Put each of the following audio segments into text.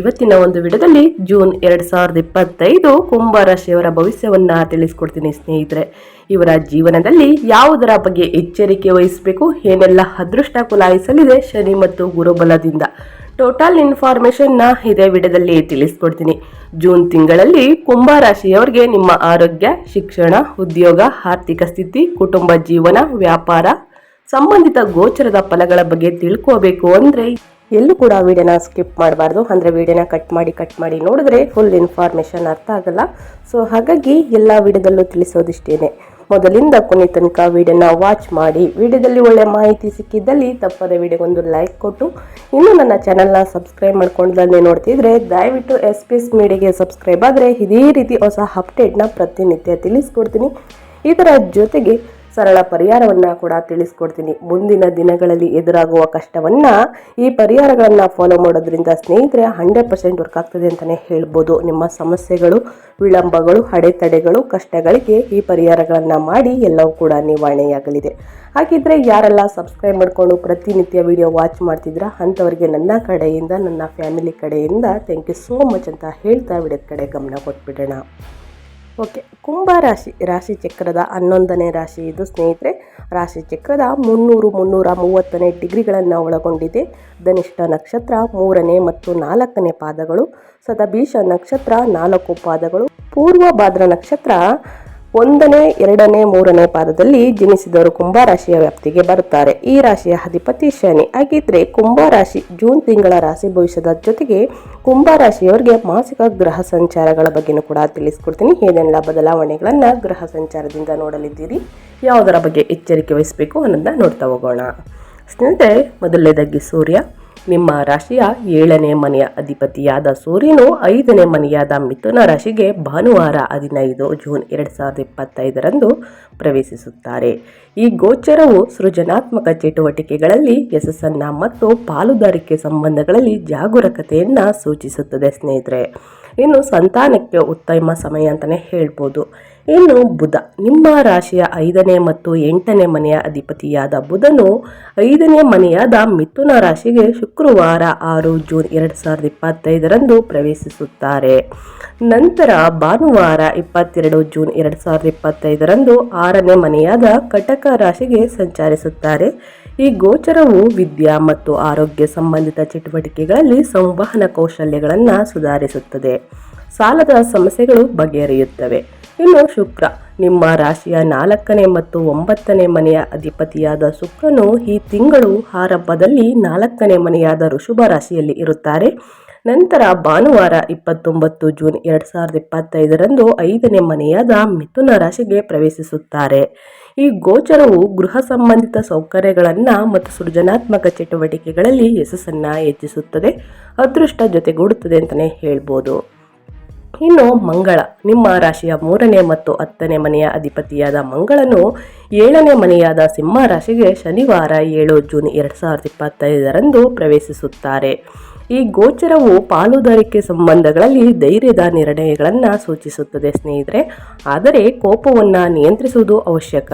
ಇವತ್ತಿನ ಒಂದು ವಿಡಿಯೋದಲ್ಲಿ ಜೂನ್ ಎರಡು ಸಾವಿರದ ಇಪ್ಪತ್ತೈದು ಕುಂಭರಾಶಿಯವರ ಭವಿಷ್ಯವನ್ನ ತಿಳಿಸ್ಕೊಡ್ತೀನಿ ಸ್ನೇಹಿತರೆ. ಇವರ ಜೀವನದಲ್ಲಿ ಯಾವುದರ ಬಗ್ಗೆ ಎಚ್ಚರಿಕೆ ವಹಿಸಬೇಕು, ಏನೆಲ್ಲ ಅದೃಷ್ಟ ಕುಲಾಯಿಸಲಿದೆ ಶನಿ ಮತ್ತು ಗುರುಬಲದಿಂದ ಟೋಟಲ್ ಇನ್ಫಾರ್ಮೇಶನ್ನ ಇದೇ ವಿಡಿಯೋದಲ್ಲಿ ತಿಳಿಸ್ಕೊಡ್ತೀನಿ. ಜೂನ್ ತಿಂಗಳಲ್ಲಿ ಕುಂಭ ರಾಶಿಯವರಿಗೆ ನಿಮ್ಮ ಆರೋಗ್ಯ, ಶಿಕ್ಷಣ, ಉದ್ಯೋಗ, ಆರ್ಥಿಕ ಸ್ಥಿತಿ, ಕುಟುಂಬ ಜೀವನ, ವ್ಯಾಪಾರ, ಸಂಬಂಧಿತ ಗೋಚರದ ಫಲಗಳ ಬಗ್ಗೆ ತಿಳ್ಕೋಬೇಕು ಅಂದರೆ ಎಲ್ಲೂ ಕೂಡ ವೀಡಿಯೋನ ಸ್ಕಿಪ್ ಮಾಡಬಾರ್ದು. ಅಂದರೆ ವೀಡಿಯೋನ ಕಟ್ ಮಾಡಿ ಕಟ್ ಮಾಡಿ ನೋಡಿದ್ರೆ ಫುಲ್ ಇನ್ಫಾರ್ಮೇಷನ್ ಅರ್ಥ ಆಗಲ್ಲ. ಸೊ ಹಾಗಾಗಿ ಎಲ್ಲ ವಿಡಿಯೋದಲ್ಲೂ ತಿಳಿಸೋದಿಷ್ಟೇನೆ. ಮೊದಲಿಂದ ಕೊನೆ ತನಕ ವಿಡಿಯೋನ ವಾಚ್ ಮಾಡಿ, ವಿಡಿಯೋದಲ್ಲಿ ಒಳ್ಳೆ ಮಾಹಿತಿ ಸಿಕ್ಕಿದ್ದಲ್ಲಿ ತಪ್ಪದ ವಿಡಿಯೋಗೊಂದು ಲೈಕ್ ಕೊಟ್ಟು, ಇನ್ನೂ ನನ್ನ ಚಾನಲ್ನ ಸಬ್ಸ್ಕ್ರೈಬ್ ಮಾಡ್ಕೊಂಡಲ್ಲಿ ನೋಡ್ತಿದ್ರೆ, ದಯವಿಟ್ಟು ಎಸ್ ಪಿ ಎಸ್ ಮೀಡಿಯಾಗೆ ಸಬ್ಸ್ಕ್ರೈಬ್ ಆದರೆ ಇದೇ ರೀತಿ ಹೊಸ ಅಪ್ಡೇಟ್ನ ಪ್ರತಿನಿತ್ಯ ತಿಳಿಸ್ಕೊಡ್ತೀನಿ. ಇದರ ಜೊತೆಗೆ ಸರಳ ಪರಿಹಾರವನ್ನು ಕೂಡ ತಿಳಿಸ್ಕೊಡ್ತೀನಿ. ಮುಂದಿನ ದಿನಗಳಲ್ಲಿ ಎದುರಾಗುವ ಕಷ್ಟವನ್ನು ಈ ಪರಿಹಾರಗಳನ್ನು ಫಾಲೋ ಮಾಡೋದ್ರಿಂದ ಸ್ನೇಹಿತರೆ ಹಂಡ್ರೆಡ್ ಪರ್ಸೆಂಟ್ ವರ್ಕ್ ಆಗ್ತದೆ ಅಂತಲೇ ಹೇಳ್ಬೋದು. ನಿಮ್ಮ ಸಮಸ್ಯೆಗಳು, ವಿಳಂಬಗಳು, ಅಡೆತಡೆಗಳು, ಕಷ್ಟಗಳಿಗೆ ಈ ಪರಿಹಾರಗಳನ್ನು ಮಾಡಿ ಎಲ್ಲವೂ ಕೂಡ ನಿವಾರಣೆಯಾಗಲಿದೆ. ಹಾಗಿದ್ರೆ ಯಾರೆಲ್ಲ ಸಬ್ಸ್ಕ್ರೈಬ್ ಮಾಡಿಕೊಂಡು ಪ್ರತಿನಿತ್ಯ ವಿಡಿಯೋ ವಾಚ್ ಮಾಡ್ತಿದ್ರ ಅಂಥವ್ರಿಗೆ ನನ್ನ ಕಡೆಯಿಂದ, ನನ್ನ ಫ್ಯಾಮಿಲಿ ಕಡೆಯಿಂದ ಥ್ಯಾಂಕ್ ಯು ಸೋ ಮಚ್ ಅಂತ ಹೇಳ್ತಾ ವಿಡಿಯೋದ ಕಡೆ ಗಮನ ಕೊಟ್ಬಿಡೋಣ. ಓಕೆ, ಕುಂಭ ರಾಶಿ ರಾಶಿ ಚಕ್ರದ ಹನ್ನೊಂದನೇ ರಾಶಿ ಇದು ಸ್ನೇಹಿತರೆ. ರಾಶಿ ಚಕ್ರದ ಮುನ್ನೂರು, ಮುನ್ನೂರ ಮೂವತ್ತನೇ ಡಿಗ್ರಿಗಳನ್ನು ಒಳಗೊಂಡಿದೆ. ಧನಿಷ್ಠ ನಕ್ಷತ್ರ ಮೂರನೇ ಮತ್ತು ನಾಲ್ಕನೇ ಪಾದಗಳು. ಸದಭೀಷ ನಕ್ಷತ್ರ ನಾಲ್ಕು ಪಾದಗಳು. ಪೂರ್ವ ಭಾದ್ರ ನಕ್ಷತ್ರ ಒಂದನೇ, ಎರಡನೇ, ಮೂರನೇ ಪಾದದಲ್ಲಿ ಜನಿಸಿದವರು ಕುಂಭ ರಾಶಿಯ ವ್ಯಾಪ್ತಿಗೆ ಬರುತ್ತಾರೆ. ಈ ರಾಶಿಯ ಅಧಿಪತಿ ಶನಿ. ಹಾಗಿದ್ರೆ ಕುಂಭ ರಾಶಿ ಜೂನ್ ತಿಂಗಳ ರಾಶಿ ಭವಿಷ್ಯದ ಜೊತೆಗೆ ಕುಂಭ ರಾಶಿಯವರಿಗೆ ಮಾಸಿಕ ಗ್ರಹ ಸಂಚಾರಗಳ ಬಗ್ಗೆನೂ ಕೂಡ ತಿಳಿಸ್ಕೊಡ್ತೀನಿ. ಏನೆಲ್ಲ ಬದಲಾವಣೆಗಳನ್ನು ಗ್ರಹ ಸಂಚಾರದಿಂದ ನೋಡಲಿದ್ದೀರಿ, ಯಾವುದರ ಬಗ್ಗೆ ಎಚ್ಚರಿಕೆ ವಹಿಸಬೇಕು ಅನ್ನೋದನ್ನ ನೋಡ್ತಾ ಹೋಗೋಣ. ಸ್ನೇಹಿತರೆ, ಮೊದಲನೇದಾಗಿ ಸೂರ್ಯ. ನಿಮ್ಮ ರಾಶಿಯ ಏಳನೇ ಮನೆಯ ಅಧಿಪತಿಯಾದ ಸೂರ್ಯನು ಐದನೇ ಮನೆಯಾದ ಮಿಥುನ ರಾಶಿಗೆ ಭಾನುವಾರ ಹದಿನೈದು ಜೂನ್ ಎರಡು ಸಾವಿರದ ಇಪ್ಪತ್ತೈದರಂದು ಪ್ರವೇಶಿಸುತ್ತಾರೆ. ಈ ಗೋಚರವು ಸೃಜನಾತ್ಮಕ ಚಟುವಟಿಕೆಗಳಲ್ಲಿ ಯಶಸ್ಸನ್ನು ಮತ್ತು ಪಾಲುದಾರಿಕೆ ಸಂಬಂಧಗಳಲ್ಲಿ ಜಾಗರೂಕತೆಯನ್ನು ಸೂಚಿಸುತ್ತದೆ ಸ್ನೇಹಿತರೆ. ಇನ್ನು ಸಂತಾನಕ್ಕೆ ಉತ್ತಮ ಸಮಯ ಅಂತಲೇ ಹೇಳ್ಬೋದು. ಇನ್ನು ಬುಧ, ನಿಮ್ಮ ರಾಶಿಯ ಐದನೇ ಮತ್ತು ಎಂಟನೇ ಮನೆಯ ಅಧಿಪತಿಯಾದ ಬುಧನು ಐದನೇ ಮನೆಯಾದ ಮಿಥುನ ರಾಶಿಗೆ ಶುಕ್ರವಾರ ಆರು ಜೂನ್ ಎರಡು ಸಾವಿರದ ಇಪ್ಪತ್ತೈದರಂದು ಪ್ರವೇಶಿಸುತ್ತಾರೆ. ನಂತರ ಭಾನುವಾರ ಇಪ್ಪತ್ತೆರಡು ಜೂನ್ ಎರಡು ಸಾವಿರದ ಇಪ್ಪತ್ತೈದರಂದು ಆರನೇ ಮನೆಯಾದ ಕಟಕ ರಾಶಿಗೆ ಸಂಚರಿಸುತ್ತಾರೆ. ಈ ಗೋಚರವು ವಿದ್ಯಾ ಮತ್ತು ಆರೋಗ್ಯ ಸಂಬಂಧಿತ ಚಟುವಟಿಕೆಗಳಲ್ಲಿ ಸಂವಹನ ಕೌಶಲ್ಯಗಳನ್ನು ಸುಧಾರಿಸುತ್ತದೆ. ಸಾಲದ ಸಮಸ್ಯೆಗಳು ಬಗೆಹರಿಯುತ್ತವೆ. ಇನ್ನು ಶುಕ್ರ, ನಿಮ್ಮ ರಾಶಿಯ ನಾಲ್ಕನೇ ಮತ್ತು ಒಂಬತ್ತನೇ ಮನೆಯ ಅಧಿಪತಿಯಾದ ಶುಕ್ರನು ಈ ತಿಂಗಳು ಆರಂಭದಲ್ಲಿ ನಾಲ್ಕನೇ ಮನೆಯಾದ ಋಷಭ ರಾಶಿಯಲ್ಲಿ ಇರುತ್ತಾರೆ. ನಂತರ ಭಾನುವಾರ ಇಪ್ಪತ್ತೊಂಬತ್ತು ಜೂನ್ ಎರಡು ಸಾವಿರದ ಇಪ್ಪತ್ತೈದರಂದು ಐದನೇ ಮನೆಯಾದ ಮಿಥುನ ರಾಶಿಗೆ ಪ್ರವೇಶಿಸುತ್ತಾರೆ. ಈ ಗೋಚರವು ಗೃಹ ಸಂಬಂಧಿತ ಸೌಕರ್ಯಗಳನ್ನು ಮತ್ತು ಸೃಜನಾತ್ಮಕ ಚಟುವಟಿಕೆಗಳಲ್ಲಿ ಯಶಸ್ಸನ್ನು ಹೆಚ್ಚಿಸುತ್ತದೆ, ಅದೃಷ್ಟ ಜೊತೆಗೂಡುತ್ತದೆ ಅಂತಲೇ ಹೇಳ್ಬೋದು. ಇನ್ನು ಮಂಗಳ, ನಿಮ್ಮ ರಾಶಿಯ ಮೂರನೇ ಮತ್ತು ಹತ್ತನೇ ಮನೆಯ ಅಧಿಪತಿಯಾದ ಮಂಗಳನು ಏಳನೇ ಮನೆಯಾದ ಸಿಂಹ ರಾಶಿಗೆ ಶನಿವಾರ ಏಳು ಜೂನ್ ಎರಡು ಸಾವಿರದ ಇಪ್ಪತ್ತೈದರಂದು ಪ್ರವೇಶಿಸುತ್ತಾರೆ. ಈ ಗೋಚರವು ಪಾಲುದಾರಿಕೆ ಸಂಬಂಧಗಳಲ್ಲಿ ಧೈರ್ಯದ ನಿರ್ಣಯಗಳನ್ನು ಸೂಚಿಸುತ್ತದೆ, ಸ್ನೇಹಿತರೆ. ಆದರೆ ಕೋಪವನ್ನು ನಿಯಂತ್ರಿಸುವುದು ಅವಶ್ಯಕ.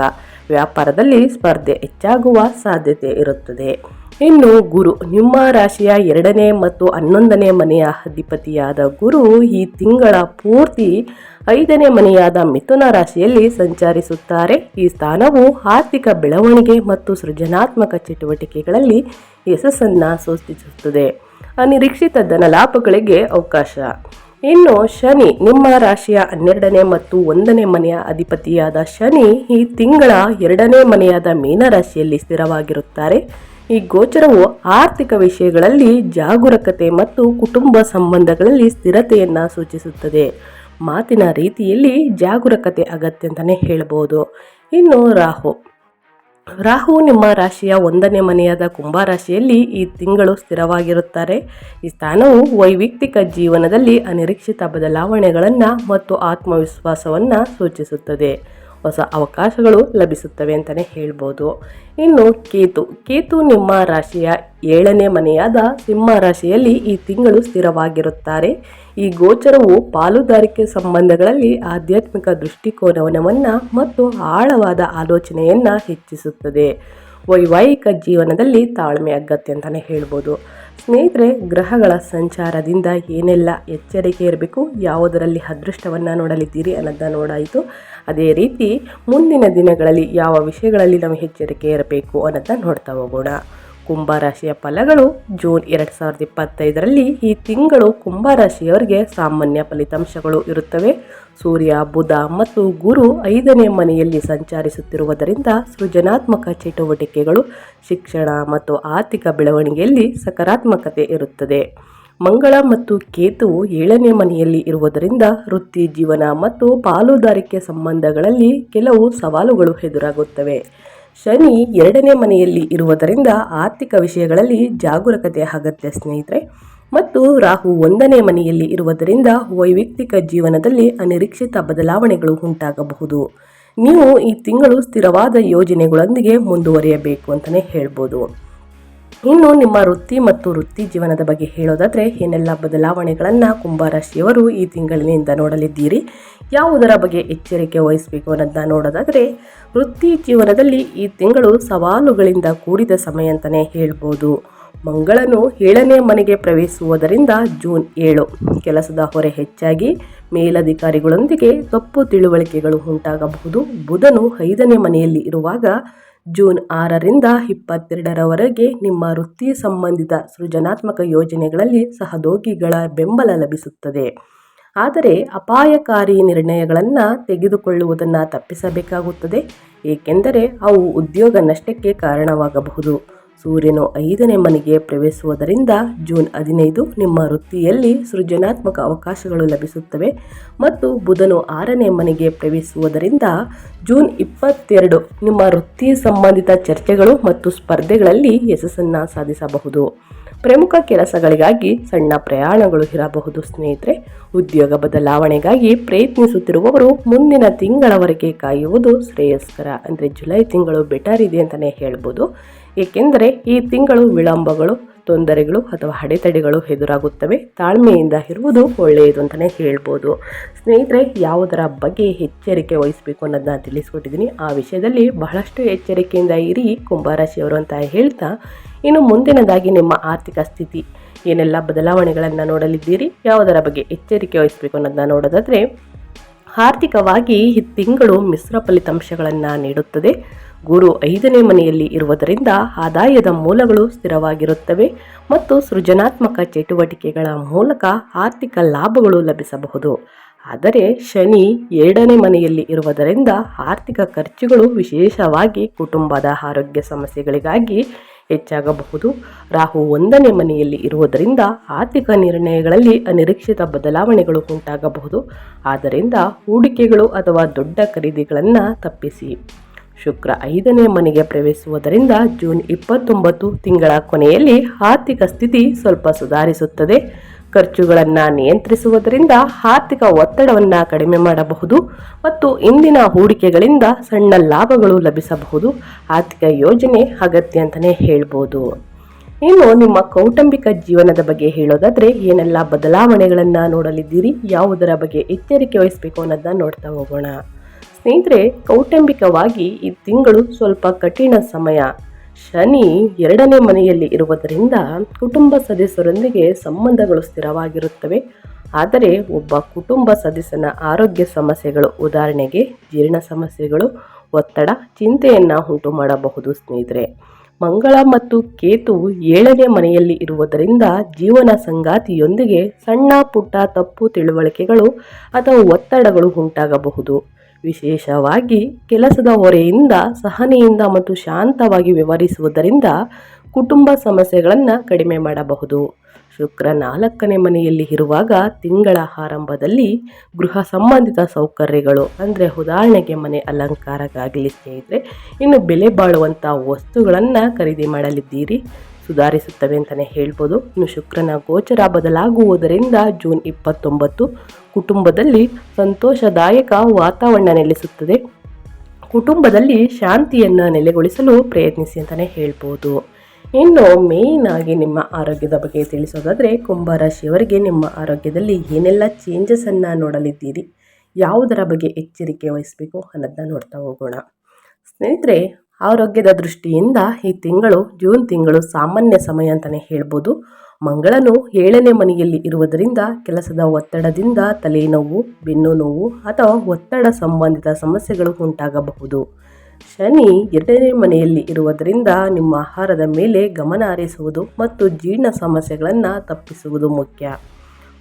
ವ್ಯಾಪಾರದಲ್ಲಿ ಸ್ಪರ್ಧೆ ಹೆಚ್ಚಾಗುವ ಸಾಧ್ಯತೆ ಇರುತ್ತದೆ. ಇನ್ನು ಗುರು, ನಿಮ್ಮ ರಾಶಿಯ ಎರಡನೇ ಮತ್ತು ಹನ್ನೊಂದನೇ ಮನೆಯ ಅಧಿಪತಿಯಾದ ಗುರು ಈ ತಿಂಗಳ ಪೂರ್ತಿ ಐದನೇ ಮನೆಯಾದ ಮಿಥುನ ರಾಶಿಯಲ್ಲಿ ಸಂಚರಿಸುತ್ತಾರೆ. ಈ ಸ್ಥಾನವು ಆರ್ಥಿಕ ಬೆಳವಣಿಗೆ ಮತ್ತು ಸೃಜನಾತ್ಮಕ ಚಟುವಟಿಕೆಗಳಲ್ಲಿ ಯಶಸ್ಸನ್ನು ಸೂಚಿಸುತ್ತದೆ. ಅನಿರೀಕ್ಷಿತ ಧನಲಾಭಗಳಿಗೆ ಅವಕಾಶ. ಇನ್ನು ಶನಿ ನಿಮ್ಮ ರಾಶಿಯ ಹನ್ನೆರಡನೇ ಮತ್ತು ಒಂದನೇ ಮನೆಯ ಅಧಿಪತಿಯಾದ ಶನಿ ಈ ತಿಂಗಳ ಎರಡನೇ ಮನೆಯಾದ ಮೀನರಾಶಿಯಲ್ಲಿ ಸ್ಥಿರವಾಗಿರುತ್ತಾರೆ. ಈ ಗೋಚರವು ಆರ್ಥಿಕ ವಿಷಯಗಳಲ್ಲಿ ಜಾಗರೂಕತೆ ಮತ್ತು ಕುಟುಂಬ ಸಂಬಂಧಗಳಲ್ಲಿ ಸ್ಥಿರತೆಯನ್ನು ಸೂಚಿಸುತ್ತದೆ. ಮಾತಿನ ರೀತಿಯಲ್ಲಿ ಜಾಗರೂಕತೆ ಅಗತ್ಯ ಅಂತಲೇ ಹೇಳ್ಬೋದು. ಇನ್ನು ರಾಹು. ರಾಹು ನಿಮ್ಮ ರಾಶಿಯ ಒಂದನೇ ಮನೆಯಾದ ಕುಂಭ ರಾಶಿಯಲ್ಲಿ ಈ ತಿಂಗಳು ಸ್ಥಿರವಾಗಿರುತ್ತಾರೆ. ಈ ಸ್ಥಾನವು ವೈಯಕ್ತಿಕ ಜೀವನದಲ್ಲಿ ಅನಿರೀಕ್ಷಿತ ಬದಲಾವಣೆಗಳನ್ನು ಮತ್ತು ಆತ್ಮವಿಶ್ವಾಸವನ್ನು ಸೂಚಿಸುತ್ತದೆ. ಹೊಸ ಅವಕಾಶಗಳು ಲಭಿಸುತ್ತವೆ ಅಂತಲೇ ಹೇಳ್ಬೋದು. ಇನ್ನು ಕೇತು. ಕೇತು ನಿಮ್ಮ ರಾಶಿಯ ಏಳನೇ ಮನೆಯಾದ ಸಿಂಹ ರಾಶಿಯಲ್ಲಿ ಈ ತಿಂಗಳು ಸ್ಥಿರವಾಗಿರುತ್ತಾರೆ. ಈ ಗೋಚರವು ಪಾಲುದಾರಿಕೆ ಸಂಬಂಧಗಳಲ್ಲಿ ಆಧ್ಯಾತ್ಮಿಕ ದೃಷ್ಟಿಕೋನವನ್ನು ಮತ್ತು ಆಳವಾದ ಆಲೋಚನೆಯನ್ನು ಹೆಚ್ಚಿಸುತ್ತದೆ. ವೈವಾಹಿಕ ಜೀವನದಲ್ಲಿ ತಾಳ್ಮೆ ಅಗತ್ಯ ಅಂತಲೇ ಹೇಳ್ಬೋದು. ಸ್ನೇಹಿತರೆ, ಗ್ರಹಗಳ ಸಂಚಾರದಿಂದ ಏನೆಲ್ಲ ಎಚ್ಚರಿಕೆ ಇರಬೇಕು, ಯಾವುದರಲ್ಲಿ ಅದೃಷ್ಟವನ್ನು ನೋಡಲಿದ್ದೀರಿ ಅನ್ನೋದನ್ನ ನೋಡಾಯಿತು. ಅದೇ ರೀತಿ ಮುಂದಿನ ದಿನಗಳಲ್ಲಿ ಯಾವ ವಿಷಯಗಳಲ್ಲಿ ನಾವು ಎಚ್ಚರಿಕೆ ಇರಬೇಕು ಅನ್ನೋದನ್ನ ನೋಡ್ತಾ ಹೋಗೋಣ. ಕುಂಭರಾಶಿಯ ಫಲಗಳು ಜೂನ್ ಎರಡು ಸಾವಿರದ ಇಪ್ಪತ್ತೈದರಲ್ಲಿ ಈ ತಿಂಗಳು ಕುಂಭರಾಶಿಯವರಿಗೆ ಸಾಮಾನ್ಯ ಫಲಿತಾಂಶಗಳು ಇರುತ್ತವೆ. ಸೂರ್ಯ, ಬುಧ ಮತ್ತು ಗುರು ಐದನೇ ಮನೆಯಲ್ಲಿ ಸಂಚರಿಸುತ್ತಿರುವುದರಿಂದ ಸೃಜನಾತ್ಮಕ ಚಟುವಟಿಕೆಗಳು, ಶಿಕ್ಷಣ ಮತ್ತು ಆರ್ಥಿಕ ಬೆಳವಣಿಗೆಯಲ್ಲಿ ಸಕಾರಾತ್ಮಕತೆ ಇರುತ್ತದೆ. ಮಂಗಳ ಮತ್ತು ಕೇತುವು ಏಳನೇ ಮನೆಯಲ್ಲಿ ಇರುವುದರಿಂದ ವೃತ್ತಿ ಜೀವನ ಮತ್ತು ಪಾಲುದಾರಿಕೆ ಸಂಬಂಧಗಳಲ್ಲಿ ಕೆಲವು ಸವಾಲುಗಳು ಎದುರಾಗುತ್ತವೆ. ಶನಿ ಎರಡನೇ ಮನೆಯಲ್ಲಿ ಇರುವುದರಿಂದ ಆರ್ಥಿಕ ವಿಷಯಗಳಲ್ಲಿ ಜಾಗರೂಕತೆ ಅಗತ್ಯ ಸ್ನೇಹಿತರೆ. ಮತ್ತು ರಾಹು ಒಂದನೇ ಮನೆಯಲ್ಲಿ ಇರುವುದರಿಂದ ವೈಯಕ್ತಿಕ ಜೀವನದಲ್ಲಿ ಅನಿರೀಕ್ಷಿತ ಬದಲಾವಣೆಗಳು ಉಂಟಾಗಬಹುದು. ನೀವು ಈ ತಿಂಗಳು ಸ್ಥಿರವಾದ ಯೋಜನೆಗಳೊಂದಿಗೆ ಮುಂದುವರಿಯಬೇಕು ಅಂತಲೇ ಹೇಳ್ಬೋದು. ಇನ್ನು ನಿಮ್ಮ ವೃತ್ತಿ ಮತ್ತು ವೃತ್ತಿ ಜೀವನದ ಬಗ್ಗೆ ಹೇಳೋದಾದರೆ ಏನೆಲ್ಲ ಬದಲಾವಣೆಗಳನ್ನು ಕುಂಭರಾಶಿಯವರು ಈ ತಿಂಗಳಿನಿಂದ ನೋಡಲಿದ್ದೀರಿ? ಯಾವುದರ ಬಗ್ಗೆ ಎಚ್ಚರಿಕೆ ವಹಿಸಬೇಕು ಅನ್ನೋದನ್ನ ನೋಡೋದಾದರೆ ವೃತ್ತಿ ಜೀವನದಲ್ಲಿ ಈ ತಿಂಗಳು ಸವಾಲುಗಳಿಂದ ಕೂಡಿದ ಸಮಯ ಅಂತಲೇ ಹೇಳ್ಬೋದು. ಮಂಗಳನು ಏಳನೇ ಮನೆಗೆ ಪ್ರವೇಶಿಸುವುದರಿಂದ ಜೂನ್ ಏಳು. ಕೆಲಸದ ಹೊರೆ ಹೆಚ್ಚಾಗಿ ಮೇಲಧಿಕಾರಿಗಳೊಂದಿಗೆ ತಪ್ಪು ತಿಳುವಳಿಕೆಗಳು ಉಂಟಾಗಬಹುದು. ಬುಧನು ಐದನೇ ಮನೆಯಲ್ಲಿ ಇರುವಾಗ ಜೂನ್ ಆರರಿಂದ ಇಪ್ಪತ್ತೆರಡರವರೆಗೆ ನಿಮ್ಮ ವೃತ್ತಿ ಸಂಬಂಧಿತ ಸೃಜನಾತ್ಮಕ ಯೋಜನೆಗಳಲ್ಲಿ ಸಹದೋಗಿಗಳ ಬೆಂಬಲ ಲಭಿಸುತ್ತದೆ. ಆದರೆ ಅಪಾಯಕಾರಿ ನಿರ್ಣಯಗಳನ್ನು ತೆಗೆದುಕೊಳ್ಳುವುದನ್ನು ತಪ್ಪಿಸಬೇಕಾಗುತ್ತದೆ, ಏಕೆಂದರೆ ಅವು ಉದ್ಯೋಗ ನಷ್ಟಕ್ಕೆ ಕಾರಣವಾಗಬಹುದು. ಸೂರ್ಯನು ಐದನೇ ಮನೆಗೆ ಪ್ರವೇಶಿಸುವುದರಿಂದ ಜೂನ್ ಹದಿನೈದು ನಿಮ್ಮ ವೃತ್ತಿಯಲ್ಲಿ ಸೃಜನಾತ್ಮಕ ಅವಕಾಶಗಳು ಲಭಿಸುತ್ತವೆ ಮತ್ತು ಬುಧನು ಆರನೇ ಮನೆಗೆ ಪ್ರವೇಶಿಸುವುದರಿಂದ ಜೂನ್ ಇಪ್ಪತ್ತೆರಡು ನಿಮ್ಮ ವೃತ್ತಿ ಸಂಬಂಧಿತ ಚರ್ಚೆಗಳು ಮತ್ತು ಸ್ಪರ್ಧೆಗಳಲ್ಲಿ ಯಶಸ್ಸನ್ನು ಸಾಧಿಸಬಹುದು. ಪ್ರಮುಖ ಕೆಲಸಗಳಿಗಾಗಿ ಸಣ್ಣ ಪ್ರಯಾಣಗಳು ಇರಬಹುದು ಸ್ನೇಹಿತರೆ. ಉದ್ಯೋಗ ಬದಲಾವಣೆಗಾಗಿ ಪ್ರಯತ್ನಿಸುತ್ತಿರುವವರು ಮುಂದಿನ ತಿಂಗಳವರೆಗೆ ಕಾಯುವುದು ಶ್ರೇಯಸ್ಕರ. ಅಂದರೆ ಜುಲೈ ತಿಂಗಳು ಬೆಟರ್ ಇದೆ ಅಂತಲೇ ಹೇಳ್ಬೋದು. ಏಕೆಂದರೆ ಈ ತಿಂಗಳು ವಿಳಂಬಗಳು, ತೊಂದರೆಗಳು ಅಥವಾ ಅಡೆತಡೆಗಳು ಎದುರಾಗುತ್ತವೆ. ತಾಳ್ಮೆಯಿಂದ ಇರುವುದು ಒಳ್ಳೆಯದು ಅಂತಲೇ ಹೇಳ್ಬೋದು. ಸ್ನೇಹಿತರೆ, ಯಾವುದರ ಬಗ್ಗೆ ಎಚ್ಚರಿಕೆ ವಹಿಸಬೇಕು ಅನ್ನೋದನ್ನ ತಿಳಿಸ್ಕೊಟ್ಟಿದ್ದೀನಿ. ಆ ವಿಷಯದಲ್ಲಿ ಬಹಳಷ್ಟು ಎಚ್ಚರಿಕೆಯಿಂದ ಇರಿ, ಕುಂಭರಾಶಿಯವರು ಅಂತ ಹೇಳ್ತಾ. ಇನ್ನು ಮುಂದಿನದಾಗಿ ನಿಮ್ಮ ಆರ್ಥಿಕ ಸ್ಥಿತಿ, ಏನೆಲ್ಲ ಬದಲಾವಣೆಗಳನ್ನು ನೋಡಲಿದ್ದೀರಿ, ಯಾವುದರ ಬಗ್ಗೆ ಎಚ್ಚರಿಕೆ ವಹಿಸಬೇಕು ಅನ್ನೋದನ್ನ ನೋಡೋದಾದರೆ, ಆರ್ಥಿಕವಾಗಿ ಈ ತಿಂಗಳು ಮಿಶ್ರ ಫಲಿತಾಂಶಗಳನ್ನು ನೀಡುತ್ತದೆ. ಗುರು ಐದನೇ ಮನೆಯಲ್ಲಿ ಇರುವುದರಿಂದ ಆದಾಯದ ಮೂಲಗಳು ಸ್ಥಿರವಾಗಿರುತ್ತವೆ ಮತ್ತು ಸೃಜನಾತ್ಮಕ ಚಟುವಟಿಕೆಗಳ ಮೂಲಕ ಆರ್ಥಿಕ ಲಾಭಗಳು ಲಭಿಸಬಹುದು. ಆದರೆ ಶನಿ ಎರಡನೇ ಮನೆಯಲ್ಲಿ ಇರುವುದರಿಂದ ಆರ್ಥಿಕ ಖರ್ಚುಗಳು ವಿಶೇಷವಾಗಿ ಕುಟುಂಬದ ಆರೋಗ್ಯ ಸಮಸ್ಯೆಗಳಿಗಾಗಿ ಹೆಚ್ಚಾಗಬಹುದು. ರಾಹು ಒಂದನೇ ಮನೆಯಲ್ಲಿ ಇರುವುದರಿಂದ ಆರ್ಥಿಕ ನಿರ್ಣಯಗಳಲ್ಲಿ ಅನಿರೀಕ್ಷಿತ ಬದಲಾವಣೆಗಳು ಉಂಟಾಗಬಹುದು. ಆದ್ದರಿಂದ ಹೂಡಿಕೆಗಳು ಅಥವಾ ದೊಡ್ಡ ಖರೀದಿಗಳನ್ನು ತಪ್ಪಿಸಿ. ಶುಕ್ರ ಐದನೇ ಮನೆಗೆ ಪ್ರವೇಶಿಸುವುದರಿಂದ ಜೂನ್ ಇಪ್ಪತ್ತೊಂಬತ್ತು ತಿಂಗಳ ಕೊನೆಯಲ್ಲಿ ಆರ್ಥಿಕ ಸ್ಥಿತಿ ಸ್ವಲ್ಪ ಸುಧಾರಿಸುತ್ತದೆ. ಖರ್ಚುಗಳನ್ನು ನಿಯಂತ್ರಿಸುವುದರಿಂದ ಆರ್ಥಿಕ ಒತ್ತಡವನ್ನು ಕಡಿಮೆ ಮಾಡಬಹುದು ಮತ್ತು ಇಂದಿನ ಹೂಡಿಕೆಗಳಿಂದ ಸಣ್ಣ ಲಾಭಗಳು ಲಭಿಸಬಹುದು. ಆರ್ಥಿಕ ಯೋಜನೆ ಅಗತ್ಯ ಅಂತಲೇ ಹೇಳ್ಬೋದು. ಇನ್ನು ನಿಮ್ಮ ಕೌಟುಂಬಿಕ ಜೀವನದ ಬಗ್ಗೆ ಹೇಳೋದಾದರೆ ಏನೆಲ್ಲ ಬದಲಾವಣೆಗಳನ್ನು ನೋಡಲಿದ್ದೀರಿ, ಯಾವುದರ ಬಗ್ಗೆ ಎಚ್ಚರಿಕೆ ವಹಿಸಬೇಕು ಅನ್ನೋದನ್ನ ನೋಡ್ತಾ ಹೋಗೋಣ. ಸ್ನೇಹಿತರೆ, ಕೌಟುಂಬಿಕವಾಗಿ ಈ ತಿಂಗಳು ಸ್ವಲ್ಪ ಕಠಿಣ ಸಮಯ. ಶನಿ ಎರಡನೇ ಮನೆಯಲ್ಲಿ ಇರುವುದರಿಂದ ಕುಟುಂಬ ಸದಸ್ಯರೊಂದಿಗೆ ಸಂಬಂಧಗಳು ಸ್ಥಿರವಾಗಿರುತ್ತವೆ. ಆದರೆ ಒಬ್ಬ ಕುಟುಂಬ ಸದಸ್ಯನ ಆರೋಗ್ಯ ಸಮಸ್ಯೆಗಳು, ಉದಾಹರಣೆಗೆ ಜೀರ್ಣ ಸಮಸ್ಯೆಗಳು, ಒತ್ತಡ, ಚಿಂತೆಯನ್ನು ಉಂಟು ಮಾಡಬಹುದು ಸ್ನೇಹಿತರೆ. ಮಂಗಳ ಮತ್ತು ಕೇತು ಏಳನೇ ಮನೆಯಲ್ಲಿ ಇರುವುದರಿಂದ ಜೀವನ ಸಂಗಾತಿಯೊಂದಿಗೆ ಸಣ್ಣ ಪುಟ್ಟ ತಪ್ಪು ತಿಳುವಳಿಕೆಗಳು ಅಥವಾ ಒತ್ತಡಗಳು ಉಂಟಾಗಬಹುದು. ವಿಶೇಷವಾಗಿ ಕೆಲಸದ ಹೊರೆಯಿಂದ, ಸಹನೆಯಿಂದ ಮತ್ತು ಶಾಂತವಾಗಿ ವ್ಯವಹರಿಸುವುದರಿಂದ ಕುಟುಂಬ ಸಮಸ್ಯೆಗಳನ್ನು ಕಡಿಮೆ ಮಾಡಬಹುದು. ಶುಕ್ರ ನಾಲ್ಕನೇ ಮನೆಯಲ್ಲಿ ಇರುವಾಗ ತಿಂಗಳ ಆರಂಭದಲ್ಲಿ ಗೃಹ ಸಂಬಂಧಿತ ಸೌಕರ್ಯಗಳು, ಅಂದರೆ ಉದಾಹರಣೆಗೆ ಮನೆ ಅಲಂಕಾರಕ್ಕಾಗಲಿ ಸ್ನೇಹಿತರೆ, ಇನ್ನು ಬೆಲೆ ಬಾಳುವಂಥ ವಸ್ತುಗಳನ್ನು ಖರೀದಿ ಮಾಡಲಿದ್ದೀರಿ, ಸುಧಾರಿಸುತ್ತವೆ ಅಂತಲೇ ಹೇಳ್ಬೋದು. ಇನ್ನು ಶುಕ್ರನ ಗೋಚರ ಬದಲಾಗುವುದರಿಂದ ಜೂನ್ ಇಪ್ಪತ್ತೊಂಬತ್ತು ಕುಟುಂಬದಲ್ಲಿ ಸಂತೋಷದಾಯಕ ವಾತಾವರಣ ನೆಲೆಸುತ್ತದೆ. ಕುಟುಂಬದಲ್ಲಿ ಶಾಂತಿಯನ್ನು ನೆಲೆಗೊಳಿಸಲು ಪ್ರಯತ್ನಿಸಿ ಅಂತಲೇ ಹೇಳ್ಬೋದು. ಇನ್ನು ಮೇಯ್ನ್ ಆಗಿ ನಿಮ್ಮ ಆರೋಗ್ಯದ ಬಗ್ಗೆ ತಿಳಿಸೋದಾದರೆ ಕುಂಭರಾಶಿಯವರಿಗೆ ನಿಮ್ಮ ಆರೋಗ್ಯದಲ್ಲಿ ಏನೆಲ್ಲ ಚೇಂಜಸನ್ನು ನೋಡಲಿದ್ದೀರಿ? ಯಾವುದರ ಬಗ್ಗೆ ಎಚ್ಚರಿಕೆ ವಹಿಸಬೇಕು ಅನ್ನೋದನ್ನ ನೋಡ್ತಾ ಹೋಗೋಣ. ಸ್ನೇಹಿತರೆ, ಆರೋಗ್ಯದ ದೃಷ್ಟಿಯಿಂದ ಈ ತಿಂಗಳು ಜೂನ್ ತಿಂಗಳು ಸಾಮಾನ್ಯ ಸಮಯ ಅಂತಲೇ ಹೇಳ್ಬೋದು. ಮಂಗಳನು ಏಳನೇ ಮನೆಯಲ್ಲಿ ಇರುವುದರಿಂದ ಕೆಲಸದ ಒತ್ತಡದಿಂದ ತಲೆನೋವು ಬೆನ್ನು ನೋವು ಅಥವಾ ಒತ್ತಡ ಸಂಬಂಧಿತ ಸಮಸ್ಯೆಗಳು ಉಂಟಾಗಬಹುದು. ಶನಿ ಎರಡನೇ ಮನೆಯಲ್ಲಿ ಇರುವುದರಿಂದ ನಿಮ್ಮ ಆಹಾರದ ಮೇಲೆ ಗಮನ ಹರಿಸುವುದು ಮತ್ತು ಜೀರ್ಣ ಸಮಸ್ಯೆಗಳನ್ನು ತಪ್ಪಿಸುವುದು ಮುಖ್ಯ.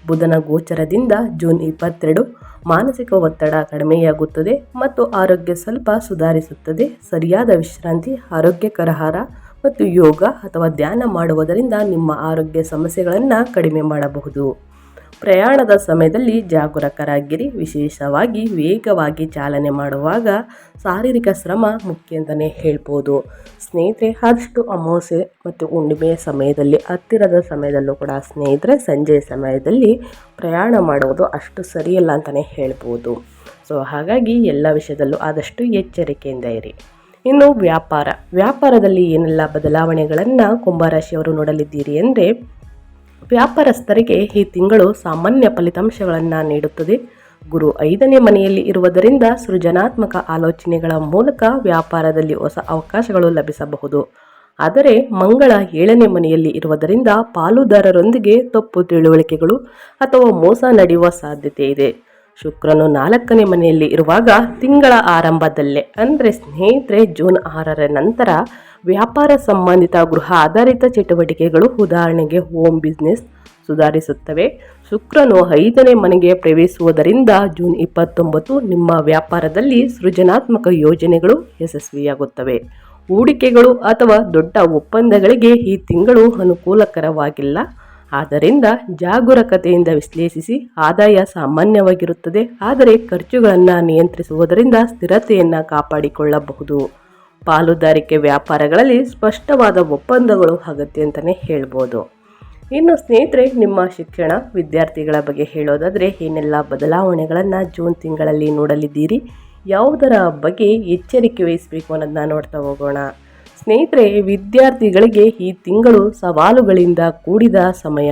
ಬುಧನ ಗೋಚರದಿಂದ ಜೂನ್ ಇಪ್ಪತ್ತೆರಡು ಮಾನಸಿಕ ಒತ್ತಡ ಕಡಿಮೆಯಾಗುತ್ತದೆ ಮತ್ತು ಆರೋಗ್ಯ ಸ್ವಲ್ಪ ಸುಧಾರಿಸುತ್ತದೆ. ಸರಿಯಾದ ವಿಶ್ರಾಂತಿ, ಆರೋಗ್ಯಕರ ಆಹಾರ ಮತ್ತು ಯೋಗ ಅಥವಾ ಧ್ಯಾನ ಮಾಡುವುದರಿಂದ ನಿಮ್ಮ ಆರೋಗ್ಯ ಸಮಸ್ಯೆಗಳನ್ನು ಕಡಿಮೆ ಮಾಡಬಹುದು. ಪ್ರಯಾಣದ ಸಮಯದಲ್ಲಿ ಜಾಗರೂಕರಾಗಿರಿ. ವಿಶೇಷವಾಗಿ ವೇಗವಾಗಿ ಚಾಲನೆ ಮಾಡುವಾಗ ಶಾರೀರಿಕ ಶ್ರಮ ಮುಖ್ಯ ಅಂತಲೇ ಹೇಳ್ಬೋದು. ಸ್ನೇಹಿತರೆ, ಆದಷ್ಟು ಅಮಾವಾಸ್ಯೆ ಮತ್ತು ಹುಣ್ಣಿಮೆಯ ಸಮಯದಲ್ಲಿ, ಹತ್ತಿರದ ಸಮಯದಲ್ಲೂ ಕೂಡ ಸ್ನೇಹಿತರೆ, ಸಂಜೆ ಸಮಯದಲ್ಲಿ ಪ್ರಯಾಣ ಮಾಡುವುದು ಅಷ್ಟು ಸರಿಯಲ್ಲ ಅಂತಲೇ ಹೇಳ್ಬೋದು. ಸೊ, ಹಾಗಾಗಿ ಎಲ್ಲ ವಿಷಯದಲ್ಲೂ ಆದಷ್ಟು ಎಚ್ಚರಿಕೆಯಿಂದ ಇರಿ. ಇನ್ನು ವ್ಯಾಪಾರ. ವ್ಯಾಪಾರದಲ್ಲಿ ಏನೆಲ್ಲ ಬದಲಾವಣೆಗಳನ್ನು ಕುಂಭರಾಶಿಯವರು ನೋಡಲಿದ್ದೀರಿ ಎಂದರೆ ವ್ಯಾಪಾರಸ್ಥರಿಗೆ ಈ ತಿಂಗಳು ಸಾಮಾನ್ಯ ಫಲಿತಾಂಶಗಳನ್ನು ನೀಡುತ್ತದೆ. ಗುರು ಐದನೇ ಮನೆಯಲ್ಲಿ ಇರುವುದರಿಂದ ಸೃಜನಾತ್ಮಕ ಆಲೋಚನೆಗಳ ಮೂಲಕ ವ್ಯಾಪಾರದಲ್ಲಿ ಹೊಸ ಅವಕಾಶಗಳು ಲಭಿಸಬಹುದು. ಆದರೆ, ಮಂಗಳ ಏಳನೇ ಮನೆಯಲ್ಲಿ ಇರುವುದರಿಂದ ಪಾಲುದಾರರೊಂದಿಗೆ ತಪ್ಪು ತಿಳುವಳಿಕೆಗಳು ಅಥವಾ ಮೋಸ ನಡೆಯುವ ಸಾಧ್ಯತೆ ಇದೆ. ಶುಕ್ರನು ನಾಲ್ಕನೇ ಮನೆಯಲ್ಲಿ ಇರುವಾಗ ತಿಂಗಳ ಆರಂಭದಲ್ಲೇ, ಅಂದರೆ ಸ್ನೇಹಿತರೆ ಜೂನ್ ಆರರ ನಂತರ ವ್ಯಾಪಾರ ಸಂಬಂಧಿತ ಗೃಹ ಆಧಾರಿತ ಚಟುವಟಿಕೆಗಳು ಉದಾಹರಣೆಗೆ ಹೋಮ್ ಬಿಸ್ನೆಸ್ ಸುಧಾರಿಸುತ್ತವೆ. ಶುಕ್ರನು ಐದನೇ ಮನೆಗೆ ಪ್ರವೇಶಿಸುವುದರಿಂದ ಜೂನ್ ಇಪ್ಪತ್ತೊಂಬತ್ತು ನಿಮ್ಮ ವ್ಯಾಪಾರದಲ್ಲಿ ಸೃಜನಾತ್ಮಕ ಯೋಜನೆಗಳು ಯಶಸ್ವಿಯಾಗುತ್ತವೆ. ಹೂಡಿಕೆಗಳು ಅಥವಾ ದೊಡ್ಡ ಒಪ್ಪಂದಗಳಿಗೆ ಈ ತಿಂಗಳು ಅನುಕೂಲಕರವಾಗಿಲ್ಲ. ಆದ್ದರಿಂದ ಜಾಗರೂಕತೆಯಿಂದ ವಿಶ್ಲೇಷಿಸಿ ಆದಾಯ ಸಾಮಾನ್ಯವಾಗಿರುತ್ತದೆ. ಆದರೆ ಖರ್ಚುಗಳನ್ನು ನಿಯಂತ್ರಿಸುವುದರಿಂದ ಸ್ಥಿರತೆಯನ್ನು ಕಾಪಾಡಿಕೊಳ್ಳಬಹುದು. ಪಾಲುದಾರಿಕೆ ವ್ಯಾಪಾರಗಳಲ್ಲಿ ಸ್ಪಷ್ಟವಾದ ಒಪ್ಪಂದಗಳು ಅಗತ್ಯ ಅಂತಲೇ ಹೇಳ್ಬೋದು. ಇನ್ನು ಸ್ನೇಹಿತರೆ, ನಿಮ್ಮ ಶಿಕ್ಷಣ ವಿದ್ಯಾರ್ಥಿಗಳ ಬಗ್ಗೆ ಹೇಳೋದಾದರೆ ಏನೆಲ್ಲ ಬದಲಾವಣೆಗಳನ್ನು ಜೂನ್ ತಿಂಗಳಲ್ಲಿ ನೋಡಲಿದ್ದೀರಿ? ಯಾವುದರ ಬಗ್ಗೆ ಎಚ್ಚರಿಕೆ ವಹಿಸಬೇಕು ಅನ್ನೋದನ್ನ ನೋಡ್ತಾ ಹೋಗೋಣ. ಸ್ನೇಹಿತರೆ, ವಿದ್ಯಾರ್ಥಿಗಳಿಗೆ ಈ ತಿಂಗಳು ಸವಾಲುಗಳಿಂದ ಕೂಡಿದ ಸಮಯ.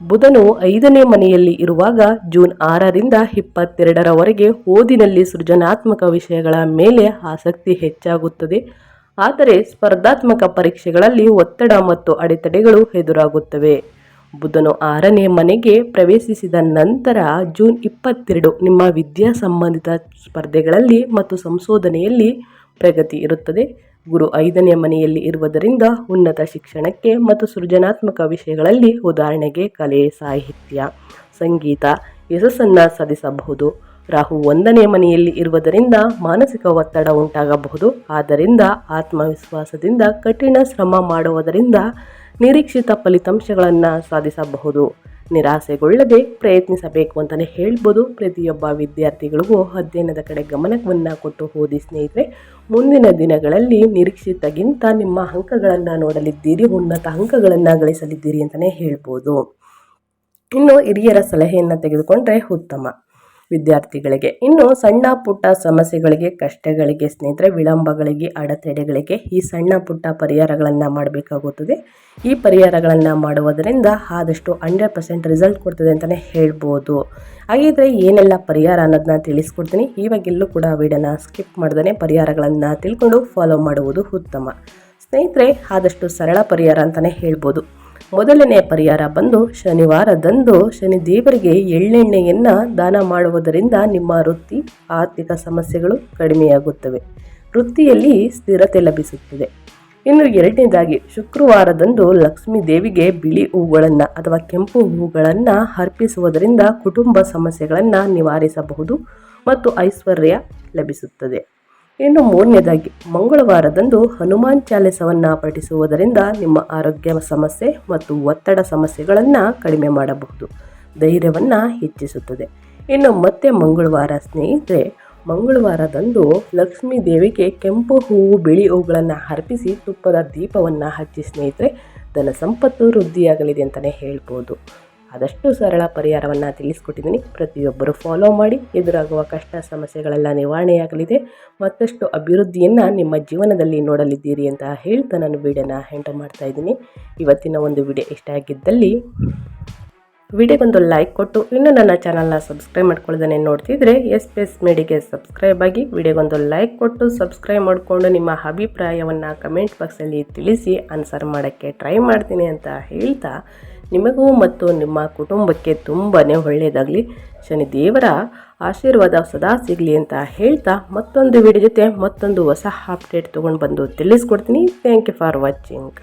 ಬುಧನು ಐದನೇ ಮನೆಯಲ್ಲಿ ಇರುವಾಗ ಜೂನ್ ಆರರಿಂದ ಇಪ್ಪತ್ತೆರಡರವರೆಗೆ ಓದಿನಲ್ಲಿ ಸೃಜನಾತ್ಮಕ ವಿಷಯಗಳ ಮೇಲೆ ಆಸಕ್ತಿ ಹೆಚ್ಚಾಗುತ್ತದೆ. ಆದರೆ ಸ್ಪರ್ಧಾತ್ಮಕ ಪರೀಕ್ಷೆಗಳಲ್ಲಿ ಒತ್ತಡ ಮತ್ತು ಅಡೆತಡೆಗಳು ಎದುರಾಗುತ್ತವೆ. ಬುಧನು ಆರನೇ ಮನೆಗೆ ಪ್ರವೇಶಿಸಿದ ನಂತರ ಜೂನ್ ಇಪ್ಪತ್ತೆರಡು ನಿಮ್ಮ ವಿದ್ಯಾ ಸಂಬಂಧಿತ ಸ್ಪರ್ಧೆಗಳಲ್ಲಿ ಮತ್ತು ಸಂಶೋಧನೆಯಲ್ಲಿ ಪ್ರಗತಿ ಇರುತ್ತದೆ. ಗುರು ಐದನೇ ಮನೆಯಲ್ಲಿ ಇರುವುದರಿಂದ ಉನ್ನತ ಶಿಕ್ಷಣಕ್ಕೆ ಮತ್ತು ಸೃಜನಾತ್ಮಕ ವಿಷಯಗಳಲ್ಲಿ ಉದಾಹರಣೆಗೆ ಕಲೆ, ಸಾಹಿತ್ಯ, ಸಂಗೀತ, ಯಶಸ್ಸನ್ನು ಸಾಧಿಸಬಹುದು. ರಾಹು ಒಂದನೇ ಮನೆಯಲ್ಲಿ ಇರುವುದರಿಂದ ಮಾನಸಿಕ ಒತ್ತಡ ಉಂಟಾಗಬಹುದು. ಆದ್ದರಿಂದ ಆತ್ಮವಿಶ್ವಾಸದಿಂದ ಕಠಿಣ ಶ್ರಮ ಮಾಡುವುದರಿಂದ ನಿರೀಕ್ಷಿತ ಫಲಿತಾಂಶಗಳನ್ನು ಸಾಧಿಸಬಹುದು. ನಿರಾಸೆಗೊಳ್ಳದೆ ಪ್ರಯತ್ನಿಸಬೇಕು ಅಂತಲೇ ಹೇಳ್ಬೋದು ಪ್ರತಿಯೊಬ್ಬ ವಿದ್ಯಾರ್ಥಿಗಳಿಗೂ. ಅಧ್ಯಯನದ ಕಡೆ ಗಮನವನ್ನು ಕೊಟ್ಟು ಓದಿ ಸ್ನೇಹಿತರೆ, ಮುಂದಿನ ದಿನಗಳಲ್ಲಿ ನಿರೀಕ್ಷಿತಗಿಂತ ನಿಮ್ಮ ಅಂಕಗಳನ್ನು ನೋಡಲಿದ್ದೀರಿ, ಉನ್ನತ ಅಂಕಗಳನ್ನು ಗಳಿಸಲಿದ್ದೀರಿ ಅಂತಲೇ ಹೇಳ್ಬೋದು. ಇನ್ನು ಹಿರಿಯರ ಸಲಹೆಯನ್ನು ತೆಗೆದುಕೊಂಡ್ರೆ ಉತ್ತಮ. ವಿದ್ಯಾರ್ಥಿಗಳಿಗೆ. ಇನ್ನು ಸಣ್ಣ ಪುಟ್ಟ ಸಮಸ್ಯೆಗಳಿಗೆ, ಕಷ್ಟಗಳಿಗೆ, ಸ್ನೇಹಿತರೆ, ವಿಳಂಬಗಳಿಗೆ, ಅಡೆತಡೆಗಳಿಗೆ ಈ ಸಣ್ಣ ಪುಟ್ಟ ಪರಿಹಾರಗಳನ್ನು ಮಾಡಬೇಕಾಗುತ್ತದೆ. ಈ ಪರಿಹಾರಗಳನ್ನು ಮಾಡುವುದರಿಂದ ಆದಷ್ಟು ಹಂಡ್ರೆಡ್ ಪರ್ಸೆಂಟ್ ರಿಸಲ್ಟ್ ಕೊಡ್ತದೆ ಅಂತಲೇ ಹೇಳ್ಬೋದು. ಹಾಗಿದ್ರೆ ಏನೆಲ್ಲ ಪರಿಹಾರ ಅನ್ನೋದನ್ನ ತಿಳಿಸ್ಕೊಡ್ತೀನಿ. ಇವಾಗೆಲ್ಲೂ ಕೂಡ ವಿಡಿಯೋನ ಸ್ಕಿಪ್ ಮಾಡ್ದೇ ಪರಿಹಾರಗಳನ್ನು ತಿಳ್ಕೊಂಡು ಫಾಲೋ ಮಾಡುವುದು ಉತ್ತಮ. ಸ್ನೇಹಿತರೆ, ಆದಷ್ಟು ಸರಳ ಪರಿಹಾರ ಅಂತಲೇ ಹೇಳ್ಬೋದು. ಮೊದಲನೇ ಪರಿಹಾರ ಬಂದು ಶನಿವಾರದಂದು ಶನಿ ದೇವರಿಗೆ ಎಳ್ಳೆಣ್ಣೆಯನ್ನು ದಾನ ಮಾಡುವುದರಿಂದ ನಿಮ್ಮ ವೃತ್ತಿ ಆರ್ಥಿಕ ಸಮಸ್ಯೆಗಳು ಕಡಿಮೆಯಾಗುತ್ತವೆ. ವೃತ್ತಿಯಲ್ಲಿ ಸ್ಥಿರತೆ ಲಭಿಸುತ್ತದೆ. ಇನ್ನು ಎರಡನೇದಾಗಿ, ಶುಕ್ರವಾರದಂದು ಲಕ್ಷ್ಮೀ ದೇವಿಗೆ ಬಿಳಿ ಹೂಗಳನ್ನು ಅಥವಾ ಕೆಂಪು ಹೂಗಳನ್ನು ಅರ್ಪಿಸುವುದರಿಂದ ಕುಟುಂಬ ಸಮಸ್ಯೆಗಳನ್ನು ನಿವಾರಿಸಬಹುದು ಮತ್ತು ಐಶ್ವರ್ಯ ಲಭಿಸುತ್ತದೆ. ಇನ್ನು ಮೂರನೇದಾಗಿ, ಮಂಗಳವಾರದಂದು ಹನುಮಾನ್ ಚಾಲಿಸವನ್ನು ಪಠಿಸುವುದರಿಂದ ನಿಮ್ಮ ಆರೋಗ್ಯ ಸಮಸ್ಯೆ ಮತ್ತು ಒತ್ತಡ ಸಮಸ್ಯೆಗಳನ್ನು ಕಡಿಮೆ ಮಾಡಬಹುದು. ಧೈರ್ಯವನ್ನು ಹೆಚ್ಚಿಸುತ್ತದೆ. ಇನ್ನು ಮತ್ತೆ ಮಂಗಳವಾರ ಸ್ನೇಹಿತರೆ, ಮಂಗಳವಾರದಂದು ಲಕ್ಷ್ಮೀ ದೇವಿಗೆ ಕೆಂಪು ಹೂವು, ಬಿಳಿ ಹೂಗಳನ್ನು ಅರ್ಪಿಸಿ ತುಪ್ಪದ ದೀಪವನ್ನು ಹಚ್ಚಿ ಸ್ನೇಹಿತರೆ, ಧನ ಸಂಪತ್ತು ವೃದ್ಧಿಯಾಗಲಿದೆ ಅಂತಲೇ ಹೇಳ್ಬೋದು. ಆದಷ್ಟು ಸರಳ ಪರಿಹಾರವನ್ನು ತಿಳಿಸ್ಕೊಟ್ಟಿದ್ದೀನಿ. ಪ್ರತಿಯೊಬ್ಬರು ಫಾಲೋ ಮಾಡಿ, ಎದುರಾಗುವ ಕಷ್ಟ, ಸಮಸ್ಯೆಗಳೆಲ್ಲ ನಿವಾರಣೆಯಾಗಲಿದೆ. ಮತ್ತಷ್ಟು ಅಭಿವೃದ್ಧಿಯನ್ನು ನಿಮ್ಮ ಜೀವನದಲ್ಲಿ ನೋಡಲಿದ್ದೀರಿ ಅಂತ ಹೇಳ್ತಾ ನಾನು ವಿಡಿಯೋನ ಮಾಡ್ತಾ ಇದ್ದೀನಿ. ಇವತ್ತಿನ ಒಂದು ವಿಡಿಯೋ ಇಷ್ಟ ಆಗಿದ್ದಲ್ಲಿ ವಿಡಿಯೋಗೊಂದು ಲೈಕ್ ಕೊಟ್ಟು, ಇನ್ನೂ ನನ್ನ ಚಾನಲ್ನ ಸಬ್ಸ್ಕ್ರೈಬ್ ಮಾಡ್ಕೊಳ್ಳೋದನ್ನೇ ನೋಡ್ತಿದ್ರೆ ಎಸ್ ಎಸ್ ಮೇಡಿಗೆ ಸಬ್ಸ್ಕ್ರೈಬ್ ಆಗಿ ವಿಡಿಯೋಗೊಂದು ಲೈಕ್ ಕೊಟ್ಟು ಸಬ್ಸ್ಕ್ರೈಬ್ ಮಾಡಿಕೊಂಡು ನಿಮ್ಮ ಅಭಿಪ್ರಾಯವನ್ನು ಕಮೆಂಟ್ ಬಾಕ್ಸಲ್ಲಿ ತಿಳಿಸಿ ಆನ್ಸರ್ ಮಾಡೋಕ್ಕೆ ಟ್ರೈ ಮಾಡ್ತೀನಿ ಅಂತ ಹೇಳ್ತಾ ನಿಮಗೂ ಮತ್ತು ನಿಮ್ಮ ಕುಟುಂಬಕ್ಕೆ ತುಂಬಾ ಒಳ್ಳೆಯದಾಗಲಿ. ಶನಿ ದೇವರ ಆಶೀರ್ವಾದ ಸದಾ ಸಿಗಲಿ ಅಂತ ಹೇಳ್ತಾ ಮತ್ತೊಂದು ವಿಡಿಯೋ ಜೊತೆ ಮತ್ತೊಂದು ಹೊಸ ಅಪ್ಡೇಟ್ ತೊಗೊಂಡು ಬಂದು ತಿಳಿಸ್ಕೊಡ್ತೀನಿ. Thank you for watching